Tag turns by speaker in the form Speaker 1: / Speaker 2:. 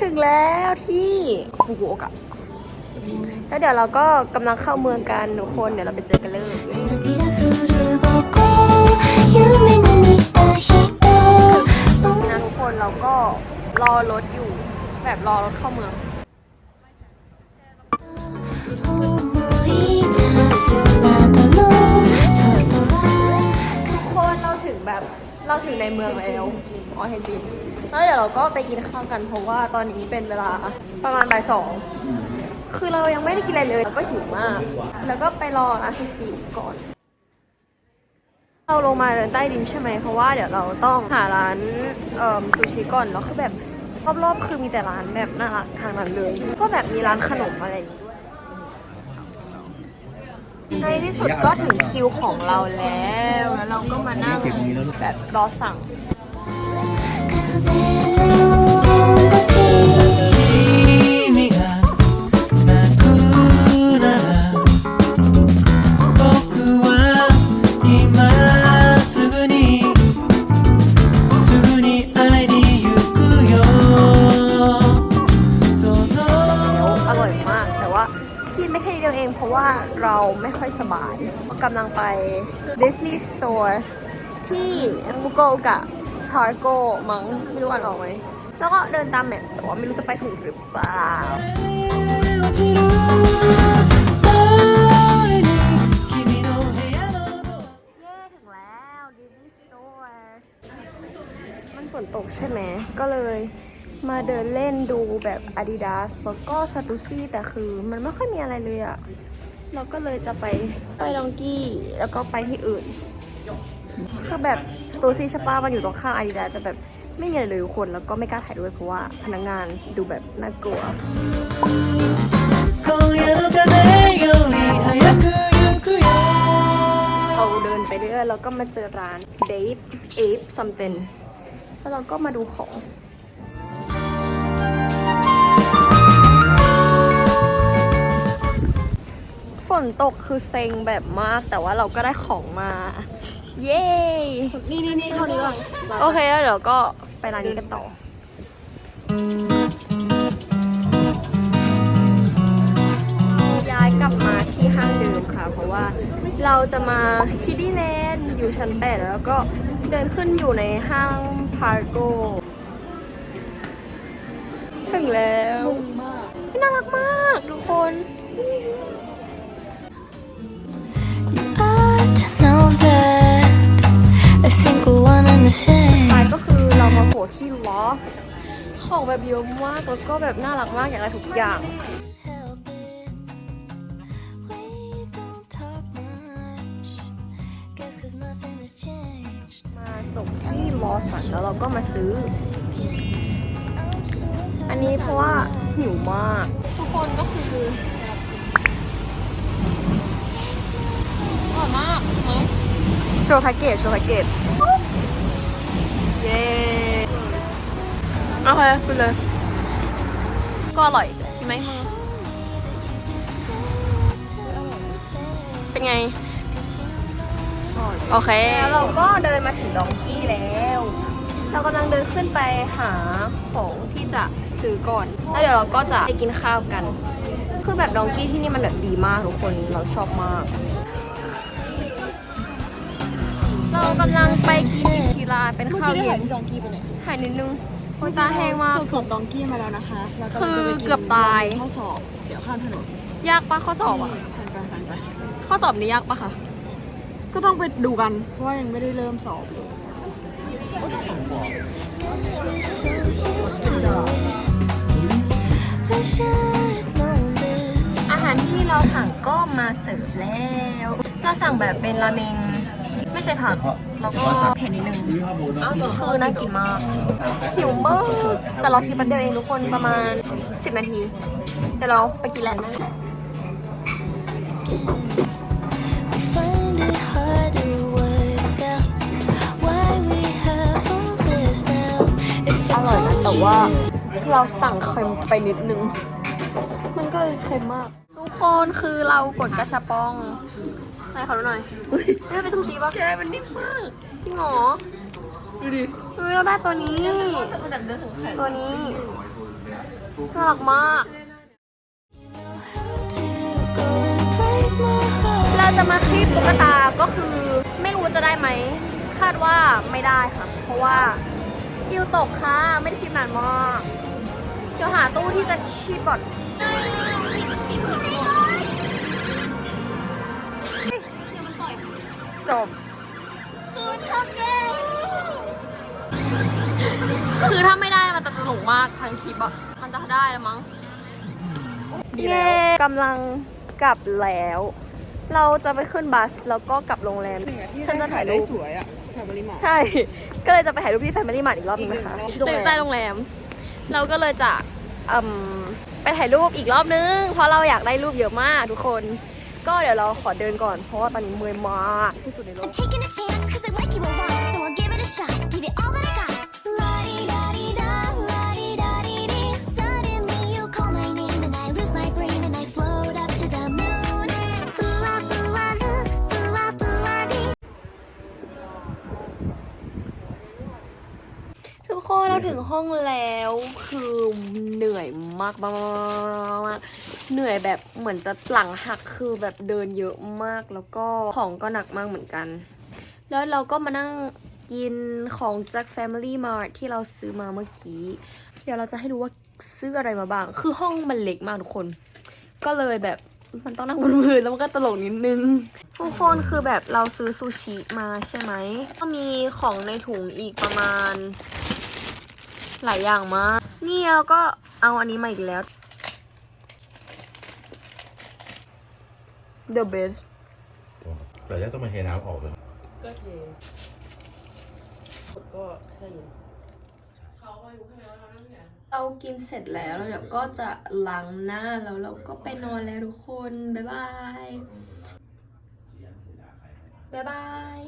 Speaker 1: ถึงแล้วที่ฟุกุโอกะแล้วเดี๋ยวเราก็กำลังเข้าเมืองกันทุกคนเดี๋ยวเราไปเจอกันเลยนะทุกคนเราก็รอรถอยู่แบบรอรถเข้าเมือง เราถึงในเมืองแล้วอ๋อเฮนจินแล้วเดี๋ยวเราก็ไปกินข้าวกันเพราะว่าตอนนี้เป็นเวลาประมาณบ่ายสองคือเรายังไม่ได้กินอะไรเลยเราก็หิวมาก แล้วก็ไปรอร้านซูชิก่อน เราลงมาเดินใต้ดินใช่ไหมเพราะว่าเดี๋ยวเราต้องหาร้านเอ่อซูชิก่อนแล้วคือแบบรอบๆคือมีแต่ร้านแบบน่ารักทางนั้นเลย ก็แบบมีร้านขนมอะไรอย่างงี้ด้วย ในที่สุดก็ถึงคิวของเราแล้ว แล้วเราก็มานั่งแบบรอสั่ง กินไม่แค่นี้เดียวเอง เพราะว่าเราไม่ค่อยสบายกำลังไป Disney Store ที่ฟุกุโอกะฮาร์โกมั้งไม่รู้อ่านออกไหมแล้วก็เดินตามแมพแต่ว่าไม่รู้จะไปถูกหรือเปล่าฝนตกใช่ไหม ก็เลย มาเดินเล่นดูแบบ Adidas แล้วก็ s a t u s i แต่คือมันไม่ค่อยมีอะไรเลยอะเราก็เลยจะไปไปดองกี้แล้วก็ไปที่อื่น คือแบบ s a t u s i ใช่ปามันอยู่ตรงข้าง Adidas แต่แบบไม่มีอะไรเลยคนแล้วก็ไม่กล้าถ่ายด้วยเพราะว่าพนักงานดูแบบน่ากลัวเราเดินไปเรื่อยแล้วก็มาเจอร้าน Babe Ape Something แล้วเราก็มาดูของ นตกคือเซ็งแบบมาก แต่ว่าเราก็ได้ของมา เย้
Speaker 2: นี่นี่นี่เข้านี้ก่อน
Speaker 1: โอเคแล้วเดี๋ยวก็ไปร้านนี้กันต่อ ย้ายกลับมาที่ห้างเดิมค่ะ เพราะว่าเราจะมาคิดดี้แลนด์อยู่ชั้นแปดแล้วก็เดินขึ้นอยู่ในห้างพาร์โกถึงแล้วน่ารักมากทุกคน
Speaker 3: I think we're one and the
Speaker 1: ท้าย
Speaker 3: same
Speaker 1: ก็คือเรามาโผล่ที่ลอฟของแบบเยอะมากแล้วก็แบบน่ารักมากอย่างไรทุกอย่าง
Speaker 3: Help it We don't talk much Guess cause nothing has changed
Speaker 1: มาจบที่ลอสันแล้วเราก็มาซื้ออันนี้เพราะว่าหิวมาก ทุกคนก็คืออร่อยมาก โชว์แพ็กเกจโชว์แพ็กเกจเย้โอเคไปเลย ก็อร่อยใช่ไหมมือเป็นไง โอเค แล้วเราก็เดินมาถึงดองกี้แล้ว เรากำลังเดินขึ้นไปหาของที่จะซื้อก่อน แล้วเดี๋ยวเราก็จะไปกินข้าวกัน คือแบบดองกี้ที่นี่มันแบบดีมากทุกคน เราชอบมาก กำลังไปกินอิชิราเป็นข้าว
Speaker 2: ที่ได้
Speaker 1: เย็
Speaker 2: ถ่าย
Speaker 1: น
Speaker 2: ที่ดองกี้ไปไหน
Speaker 1: ถ่ายนิดนึงโอ้ยตาแห้งมาก
Speaker 2: จบจบดองกี้มาแล้วนะคะแล้วกำลังจะ
Speaker 1: คือ
Speaker 2: ไปน
Speaker 1: เกือบตาย
Speaker 2: ข้อสอบ เดี๋ยวข้ามถนน
Speaker 1: ยากปะข้อสอบอะ
Speaker 2: ผ่านไปผ่านไป
Speaker 1: ข้อสอบนี่ยากปะคะ
Speaker 2: ก็ต้องไปดูกันเพราะว่ายังไม่ได้เริ่มสอบเลย
Speaker 3: Wish I'd known this
Speaker 1: อาหารที่เราสั่งก็มาเสิร์ฟแล้ว เราสั่งแบบเป็นราเมง ไม่ใช่ผัก แล้วก็เผ็ดนิดนึงคือน่ากินมากหิวมากแต่เราคิดแป๊บเดียวเองทุกคนประมาณ 10 นาที เดี๋ยวเราไปกินแล้ว
Speaker 3: We find it hard to work out Why we have all this now If
Speaker 1: อ
Speaker 3: I
Speaker 1: ร่อยนะ
Speaker 3: told
Speaker 1: แต่
Speaker 3: you
Speaker 1: ว่าเราสั่งเค็มไปนิดนึง มันก็เลยเค็มมาก ทุกคนคือเรากดกระชับปองให้เขาดูหน่อยนี่เป็นซูชิป่ะแกมันนิ่มมากจริงเหรอ
Speaker 2: ดูดิ
Speaker 1: เฮ้ยเราได้ตัวนี้ ตัวนี้น่ารักมาก
Speaker 3: Go and break my heart.
Speaker 1: เราจะมาคลิปตุ๊กตาก็คือไม่รู้จะได้ไหม คาดว่าไม่ได้ค่ะ เพราะว่าสกิลตกค่ะ ไม่ได้คลิปนานมาก เดี๋ยวหาตู้ที่จะคลิปก่อน จบ คือชอบแกคือถ้าไม่ได้มันจะตลกมากทั้งคลิปอะมันจะได้แล้วมั้งเย้กำลังกลับแล้ว เราจะไปขึ้นบัสแล้วก็กลับโรงแรม ฉันจะถ่ายรูป
Speaker 2: สวยอะแฟมิลี่มา
Speaker 1: ใช่ ก็เลยจะไปถ่ายรูปที่แฟมิลี่มาร์ทอีกรอบนึงนะคะ
Speaker 2: อีกหนึ่งรอบที่โรงแรม
Speaker 1: ใต้โรงแรม เราก็เลยจะอืม ไปถ่ายรูปอีกรอบนึง เพราะเราอยากได้รูปเยอะมากทุกคน ก็เดี๋ยวเราขอเดินก่อนเพราะว่าตอนนี้เมื่อยมากที่สุดในโลก เราถึงห้องแล้วคือเหนื่อยมากมากๆเหนื่อยแบบเหมือนจะหลังหักคือแบบเดินเยอะมากแล้วก็ของก็หนักมากเหมือนกัน แล้วเราก็มานั่งกินของจาก Family Mart ที่เราซื้อมาเมื่อกี้ เดี๋ยวเราจะให้ดูว่าซื้ออะไรมาบ้าง คือห้องมันเล็กมากทุกคน ก็เลยแบบมันต้องนั่งบนมือแล้วมันก็ตลกนิดนึง ทุกคนคือแบบเราซื้อซูชิมาใช่ไหมก็มีของในถุงอีกประมาณ หลายอย่างมาก นี่เราก็เอาอันนี้มาอีกแล้ว The best
Speaker 4: แต่ยังต้องมาเทน้ำออกเลย
Speaker 2: ก็เทก็ใช่
Speaker 1: เรากินเสร็จแล้วแล้วเดี๋ยวก็จะล้างหน้าแล้วเราก็ไปนอนแล้วทุกคน บ๊ายบาย บ๊ายบาย